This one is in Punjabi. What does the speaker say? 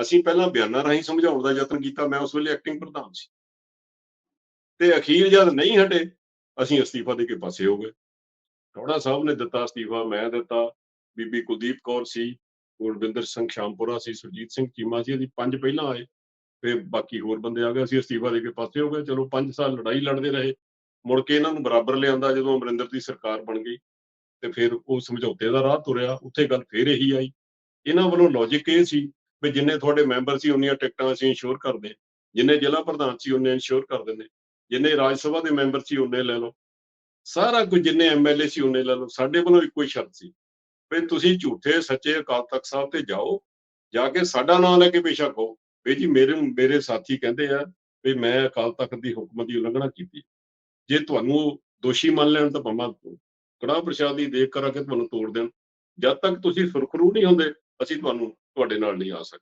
ਅਸੀਂ ਪਹਿਲਾਂ ਬਿਆਨਾਂ ਰਾਹੀਂ ਸਮਝਾਉਣ ਦਾ ਯਤਨ ਕੀਤਾ, ਮੈਂ ਉਸ ਵੇਲੇ ਐਕਟਿੰਗ ਪ੍ਰਧਾਨ ਸੀ। ਤੇ ਅਖੀਰ ਜਦ ਨਹੀਂ ਹਟੇ, ਅਸੀਂ ਅਸਤੀਫਾ ਦੇ ਕੇ ਪਾਸੇ ਹੋ ਗਏ। ਟੋੜਾ ਸਾਹਿਬ ਨੇ ਦਿੱਤਾ ਅਸਤੀਫਾ, ਮੈਂ ਦਿੱਤਾ। ਬੀਬੀ ਕੁਲਦੀਪ ਕੌਰ ਸੀ, ਗੁਰਵਿੰਦਰ ਸਿੰਘ ਸ਼ਾਮਪੁਰਾ ਸੀ, ਸੁਰਜੀਤ ਸਿੰਘ ਚੀਮਾ ਸੀ, ਅਸੀਂ ਪੰਜ ਪਹਿਲਾਂ ਆਏ। ਫਿਰ ਬਾਕੀ ਹੋਰ ਬੰਦੇ ਆ ਗਏ, ਅਸੀਂ ਅਸਤੀਫਾ ਦੇ ਕੇ ਪਾਸੇ ਹੋ ਗਏ। ਚਲੋ 5 ਸਾਲ ਲੜਾਈ ਲੜਦੇ ਰਹੇ। ਮੁੜ ਕੇ ਇਹਨਾਂ ਨੂੰ ਬਰਾਬਰ ਲਿਆਂਦਾ ਜਦੋਂ ਅਮਰਿੰਦਰ ਦੀ ਸਰਕਾਰ ਬਣ ਗਈ। ਤੇ ਫਿਰ ਉਹ ਸਮਝੌਤੇ ਦਾ ਰਾਹ ਤੁਰਿਆ, ਉੱਥੇ ਗੱਲ ਫੇਰ ਇਹੀ ਆਈ। ਇਹਨਾਂ ਵੱਲੋਂ ਲੌਜੀਕ ਇਹ ਸੀ ਵੀ ਜਿੰਨੇ ਤੁਹਾਡੇ ਮੈਂਬਰ ਸੀ, ਉਨੀਆਂ ਟਿਕਟਾਂ ਅਸੀਂ ਇੰਸ਼ੋਰ ਕਰਦੇ ਹਾਂ। ਜਿੰਨੇ ਜ਼ਿਲ੍ਹਾ ਪ੍ਰਧਾਨ ਸੀ ਉਹਨੇ ਇੰਸ਼ੋਰ ਕਰ ਦਿੰਦੇ। ਜਿੰਨੇ ਰਾਜ ਸਭਾ ਦੇ ਮੈਂਬਰ ਸੀ ਉਹਨੇ ਲੈ ਲਓ। ਸਾਰਾ ਕੁਝ ਜਿੰਨੇ ਐਮਐਲਏ ਸੀ ਉਹਨੇ ਲੈ ਲਓ। ਸਾਡੇ ਵੱਲੋਂ ਇੱਕੋ ਹੀ ਸ਼ਰਤ ਸੀ ਵੀ ਤੁਸੀਂ ਝੂਠੇ, ਸੱਚੇ ਅਕਾਲ ਤਖਤ ਸਾਹਿਬ ਤੇ ਜਾਓ, ਜਾ ਕੇ ਸਾਡਾ ਨਾਮ ਲੈ ਕੇ ਬੇਸ਼ੱਕ ਹੋ ਵੀ ਜੀ ਮੇਰੇ ਮੇਰੇ ਸਾਥੀ ਕਹਿੰਦੇ ਆ ਵੀ ਮੈਂ ਅਕਾਲ ਤਖਤ ਦੀ ਹੁਕਮ ਦੀ ਉਲੰਘਣਾ ਕੀਤੀ। ਜੇ ਤੁਹਾਨੂੰ ਦੋਸ਼ੀ ਮੰਨ ਲੈਣ ਤਾਂ ਭਾਵੇਂ ਕੜਾਹ ਪ੍ਰਸ਼ਾਦ ਦੀ ਦੇਖ ਕਰਾ ਕੇ ਤੁਹਾਨੂੰ ਤੋੜ ਦੇਣ। ਜਦ ਤੱਕ ਤੁਸੀਂ ਸੁਰਖਰੂ ਨਹੀਂ ਹੁੰਦੇ ਅਸੀਂ ਤੁਹਾਨੂੰ ਤੁਹਾਡੇ ਨਾਲ ਨਹੀਂ ਆ ਸਕਦੇ।